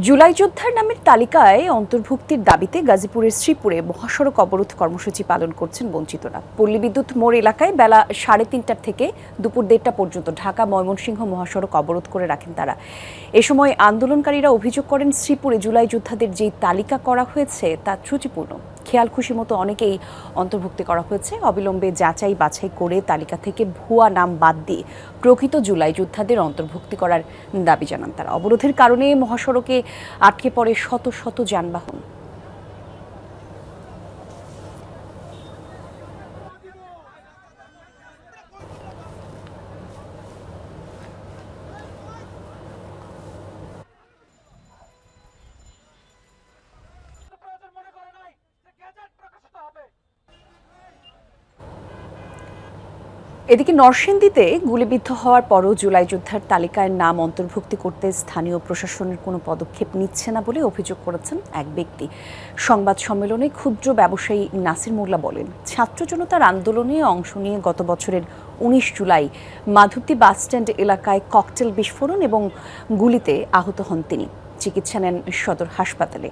জুলাই যোদ্ধার নামের তালিকায় অন্তর্ভুক্তির দাবিতে গাজীপুরের শ্রীপুরে মহাসড়ক অবরোধ কর্মসূচি পালন করছেন বঞ্চিতরা। পল্লী বিদ্যুৎ মোড় এলাকায় বেলা সাড়ে তিনটার থেকে দুপুর দেড়টা পর্যন্ত ঢাকা ময়মনসিংহ মহাসড়ক অবরোধ করে রাখেন তারা। এ সময় আন্দোলনকারীরা অভিযোগ করেন, শ্রীপুরে জুলাই যোদ্ধাদের যেই তালিকা করা হয়েছে তা ত্রুটিপূর্ণ। খেয়াল খুশি মতো অনেকেই অন্তর্ভুক্তি করা হয়েছে। অবিলম্বে যাচাই বাছাই করে তালিকা থেকে ভুয়া নাম বাদ দিয়ে প্রকৃত জুলাই যোদ্ধাদের অন্তর্ভুক্তি করার দাবি জানান তারা। অবরোধের কারণে মহাসড়কে আটকে পড়ে শত শত যানবাহন। এদিকে নরসিংদীতে গুলিবিদ্ধ হওয়ার পরও জুলাই যোদ্ধার তালিকায় নাম অন্তর্ভুক্তি করতে স্থানীয় প্রশাসনের কোনো পদক্ষেপ নিচ্ছে না বলে অভিযোগ করেছেন এক ব্যক্তি। সংবাদ সম্মেলনে ক্ষুদ্র ব্যবসায়ী নাসির মোল্লা বলেন, ছাত্র জনতার আন্দোলনে অংশ নিয়ে গত বছরের উনিশ জুলাই মাধবদী বাসস্ট্যান্ড এলাকায় ককটেল বিস্ফোরণ এবং গুলিতে আহত হন তিনি। চিকিৎসা নেন সদর হাসপাতালে।